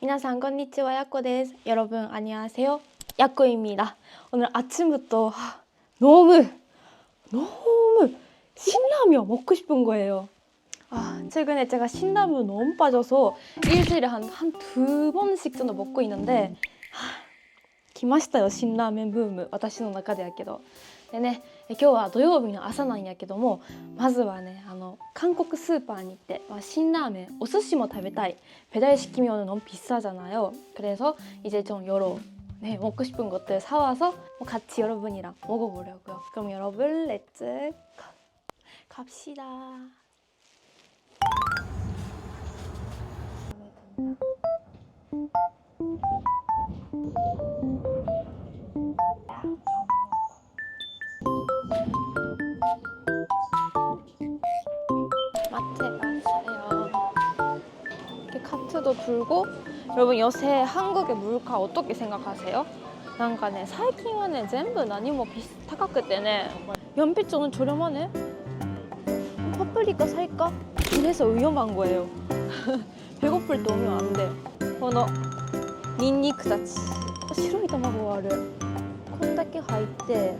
미나상 건니치와 야코 데스. 여러분 안녕하세요. 야코입니다. 오늘 아침부터 하, 너무 너무 신라면 먹고 싶은 거예요. 아, 최근에 제가 신라면 너무 빠져서 일주일에 한 한 두 번씩 정도 먹고 있는데 하, 来ましたよ辛ラーメンブーム私の中でやけど でねえ今日は土曜日の朝なんやけどもまずはねあの韓国スーパーに行って、まあ、辛ラーメンお寿司も食べたい배달시키면 너무 비싸잖아요 그래서 이제 좀 여러 네, 먹고 싶은 것들 사와서 뭐 같이 여러분이랑 먹어보려고요 그럼 여러분 렛츠 가- 갑시다 카트도 불고 여러분 요새 한국의 물가 어떻게 생각하세요? なんかね最近はね全部何もビ高くてね연필 저렴하네 파프리카 살까? 그래서 위험한 거예요 배고플 때 오면 안돼 このニンニクたち白い卵があるこんだけ入って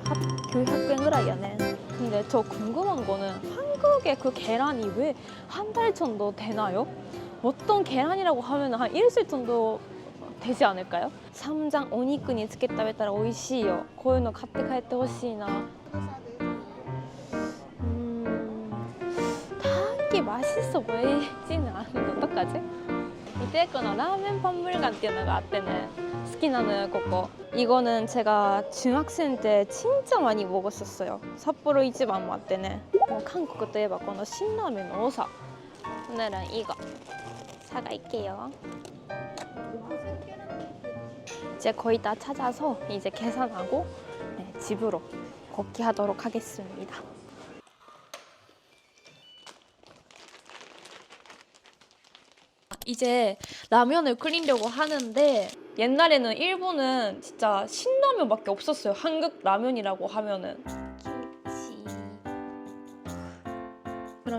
900円ぐらいやね 근데 저 궁금한 거는 한국의 그 계란이 왜 한 달 정도 되나요? 보통 계란이라고 하면 한 일주일 정도 되지 않을까요? 삼장 오니쿠니 つけて食べたら美味しいよこういうの買って帰ってほしいな음, 딱히 맛있어 보이지는 않은데 어떡하지? 이때 거는 라멘 박물관 っていうのがあってね好きなのよここ 이거는 제가 중학생 때 진짜 많이 먹었었어요 삿포로 이지만 왔대네 뭐 한국 といえばこの辛ラーメンの多さ 오늘은 이거 사갈게요. 이제 거의 다 찾아서 이제 계산하고 네, 집으로 걷기 하도록 하겠습니다. 이제 라면을 끓이려고 하는데 옛날에는 일본은 진짜 신라면밖에 없었어요. 한국 라면이라고 하면은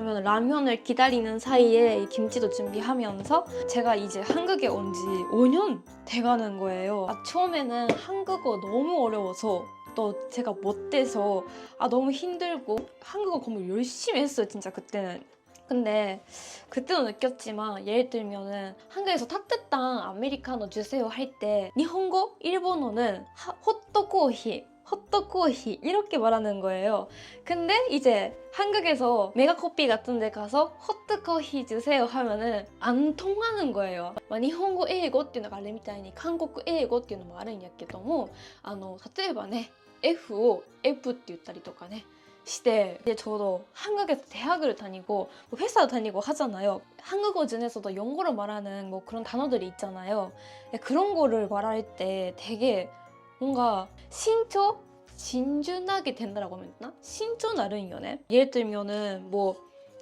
그러면 라면을 기다리는 사이에 이 김치도 준비하면서 제가 이제 한국에 온 지 5년 돼가는 거예요. 아, 처음에는 한국어 너무 어려워서 또 제가 못 돼서 아 너무 힘들고 한국어 공부 열심히 했어요. 진짜 그때는. 근데 그때도 느꼈지만 예를 들면은 한국에서 따뜻한 아메리카노 주세요 할 때 일본어, 일본어는 하- 호떡코히 호떡코히 이렇게 말하는 거예요. 근데 이제 한국에서 메가커피 같은 데 가서 호떡코히 주세요 하면은 안 통하는 거예요. まあ日本語英語っていうのがあれみたいに韓国英語っていうのもあるんやけどもあの例えばね F を F って言ったりとかね 시대 이제 저도 한국에서 대학을 다니고 뭐 회사도 다니고 하잖아요. 한국어 중에서도 영어로 말하는 뭐 그런 단어들이 있잖아요. 그런 거를 말할 때 되게 뭔가 신초 진준하게 된다라고 하면 되나? 신초 나름이요네. 예를 들면은 뭐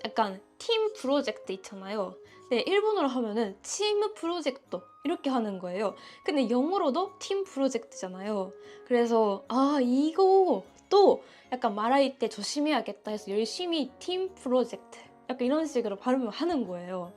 약간 팀 프로젝트 있잖아요. 네, 일본어로 하면은 팀 프로젝트 이렇게 하는 거예요. 근데 영어로도 팀 프로젝트잖아요. 그래서 아 이거 또 약간 말할 때 조심해야겠다 해서 열심히 팀 프로젝트 약간 이런 식으로 발음을 하는 거예요.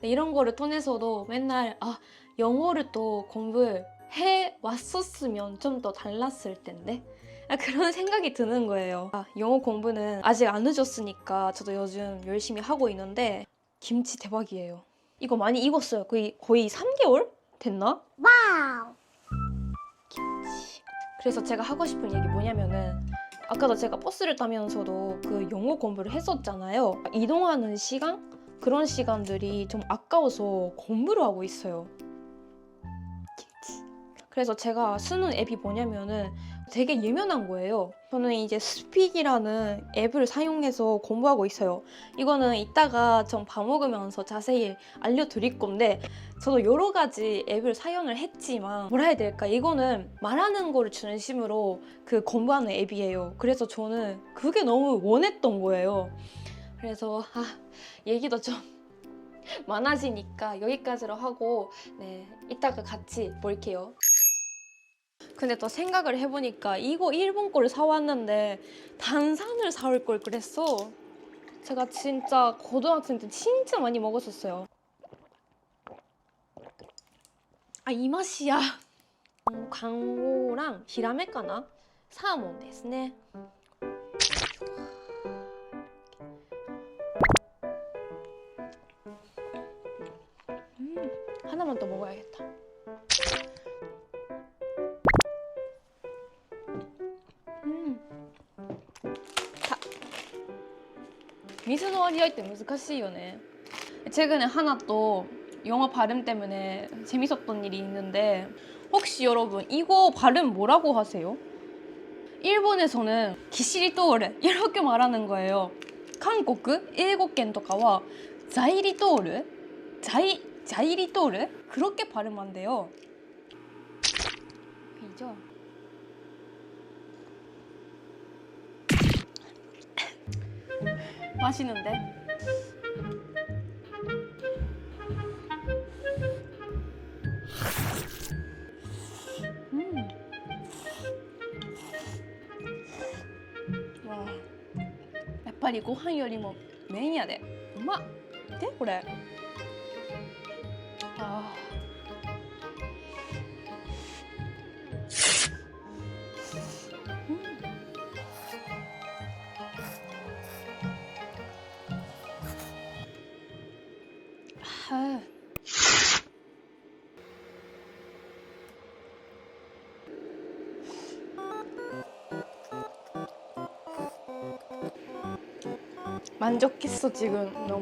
근데 이런 거를 통해서도 맨날 아 영어를 또 공부 해 왔었으면 좀 더 달랐을 텐데 아, 그런 생각이 드는 거예요. 아, 영어 공부는 아직 안 늦었으니까 저도 요즘 열심히 하고 있는데 김치 대박이에요. 이거 많이 익었어요. 거의 거의 3개월 됐나? 와우. 김치. 그래서 제가 하고 싶은 얘기 뭐냐면은 아까도 제가 버스를 타면서도 그 영어 공부를 했었잖아요. 이동하는 시간 그런 시간들이 좀 아까워서 공부를 하고 있어요. 그래서 제가 쓰는 앱이 뭐냐면은 되게 예민한 거예요. 저는 이제 스픽이라는 앱을 사용해서 공부하고 있어요. 이거는 이따가 좀 밥 먹으면서 자세히 알려드릴 건데 저도 여러 가지 앱을 사용을 했지만 뭐라 해야 될까 이거는 말하는 거를 중심으로 그 공부하는 앱이에요 그래서 저는 그게 너무 원했던 거예요 그래서 아 얘기도 좀 많아지니까 여기까지로 하고 네 이따가 같이 볼게요 근데 또 생각을 해보니까 이거 일본 거를 사왔는데 단산을 사올 걸 그랬어 제가 진짜 고등학생 때 진짜 많이 먹었었어요 あいましや看護欄ヒラメかなサーモンですね 미소の割合って難しいよね. 최근에 하나 또 영어 발음 때문에 재밌었던 일이 있는데 혹시 여러분 이거 발음 뭐라고 하세요? 일본에서는 기시리토르 이렇게 말하는 거예요. 한국, 일곱県 とかは 자이리토르, 자이 자이리토르 그렇게 발음한대요. 이죠? 맛있는데? 음. 와, やっぱりご飯よりも麺やで。うまっ。でこれ。あー 만족했어 지금 너무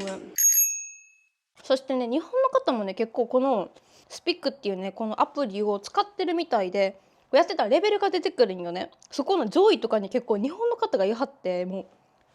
そしてね日本の方もね結構このスピックっていうねこのアプリを使ってるみたいでやってたらレベルが出てくるんよねそこの上位とかに結構日本の方がいはってもう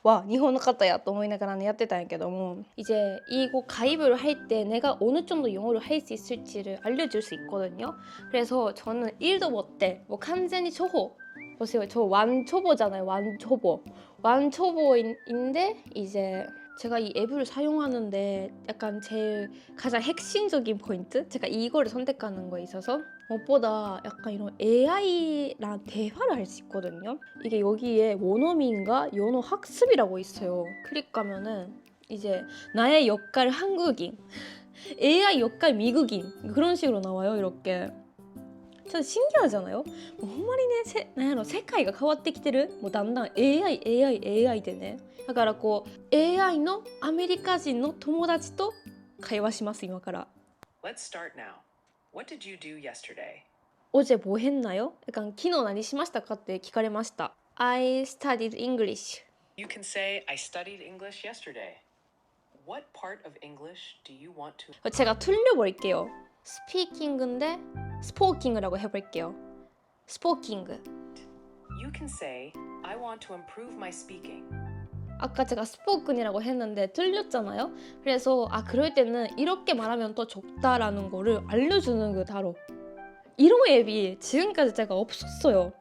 와日本の方やと思いながらねやってたんやけども이제 이거 가입을 할 때 내가 어느 정도 영어를 할 수 있을지를 알려줄 수 있거든요 그래서 저는 1도 못돼 뭐 완전히 초보 보세요 저 완초보잖아요 완초보 완초보인데 이제 제가 이 앱을 사용하는데 약간 제일 가장 핵심적인 포인트? 제가 이거를 선택하는 거에 있어서 무엇보다 약간 이런 AI랑 대화를 할 수 있거든요. 이게 여기에 원어민과 연어 학습이라고 있어요. 클릭하면은 이제 나의 역할 한국인, AI 역할 미국인 그런 식으로 나와요. 이렇게. 진짜 신기하잖아요. 뭐, ほんまにね、せなんやろ世界が変わってきてる。もうだんだん AI、AI、AI でね。だからこう AI のアメリカ人の友達と会話します今から。 Let's start now. What did you do yesterday? 어제 뭐 했나요? 약간昨日何しましたかって聞かれました。I studied English. You can say, I studied English yesterday. What part of English do you want to? 제가 틀려볼게요. 스피킹인데 스포킹이라고 해볼게요. 스포킹. You can say, I want to improve my speaking. 아까 제가 스포큰이라고 했는데 틀렸잖아요. 그래서 아 그럴 때는 이렇게 말하면 더 적다라는 거를 알려주는 그 다로 이런 앱이 지금까지 제가 없었어요.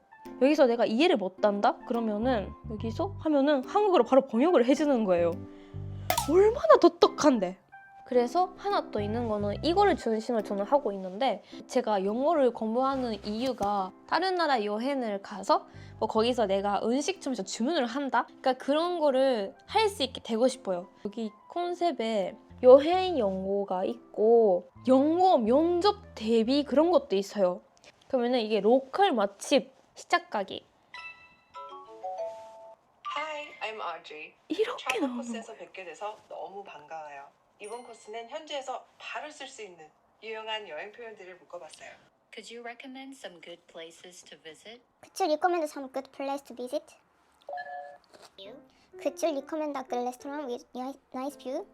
여기서 내가 이해를 못한다? 그러면은 여기서 하면은 한국어로 바로 번역을 해주는 거예요. 얼마나 똑똑한데. 그래서 하나 또 있는 거는 이거를 중심으로 저는 하고 있는데 제가 영어를 공부하는 이유가 다른 나라 여행을 가서 뭐 거기서 내가 음식점에서 주문을 한다? 그러니까 그런 거를 할 수 있게 되고 싶어요. 여기 컨셉에 여행 연구가 있고 영어 면접 대비 그런 것도 있어요. 그러면은 이게 로컬 맛집 시작 가기 Hi, I'm Audrey. 이렇게 나오는 거. 코스에서 뵙게 돼서 너무 반가워요. 이번 코스는 현지에서 바로 쓸 수 있는 유용한 여행 표현들을 묶어봤어요. Could you recommend some good places to visit? Could you recommend some good place to visit? Could you recommend a good restaurant with ni- nice view?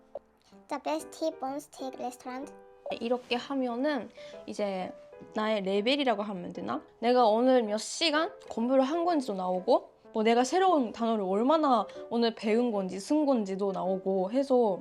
The best T-bone steak restaurant? 이렇게 하면은 이제 나의 레벨이라고 하면 되나? 내가 오늘 몇 시간 공부를 한 건지도 나오고 뭐 내가 새로운 단어를 얼마나 오늘 배운 건지 쓴 건지도 나오고 해서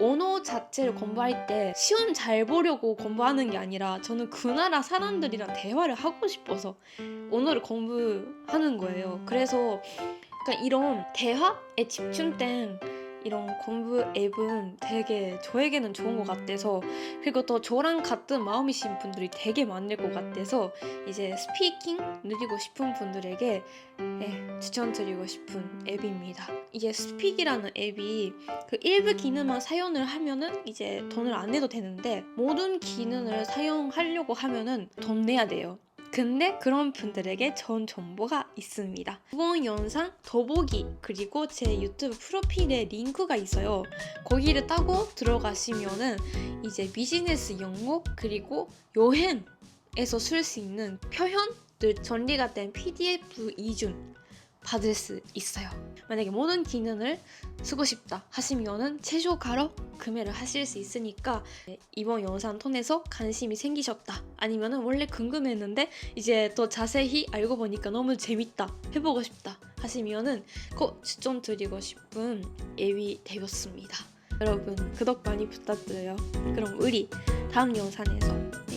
언어 자체를 공부할 때 시험 잘 보려고 공부하는 게 아니라 저는 그 나라 사람들이랑 대화를 하고 싶어서 언어를 공부하는 거예요. 그래서 약간 이런 대화에 집중된 이런 공부 앱은 되게 저에게는 좋은 것 같아서 그리고 또 저랑 같은 마음이신 분들이 되게 많을 것 같아서 이제 스피킹 늘리고 싶은 분들에게 네, 추천드리고 싶은 앱입니다. 이게 스픽이라는 앱이 그 일부 기능만 사용을 하면은 이제 돈을 안 내도 되는데 모든 기능을 사용하려고 하면은 돈 내야 돼요. 근데 그런 분들에게 좋은 정보가 있습니다. 이번 영상 더보기 그리고 제 유튜브 프로필에 링크가 있어요. 거기를 따고 들어가시면은 이제 비즈니스 영어 그리고 여행에서 쓸 수 있는 표현들 정리가 된 PDF 이준 받을 수 있어요. 만약에 모든 기능을 쓰고 싶다 하시면은 최저가로 구매를 하실 수 있으니까 이번 영상 통해서 관심이 생기셨다 아니면은 원래 궁금했는데 이제 또 자세히 알고 보니까 너무 재밌다 해보고 싶다 하시면은 꼭 추천드리고 싶은 앱이 되었습니다. 여러분 구독 많이 부탁드려요. 그럼 우리 다음 영상에서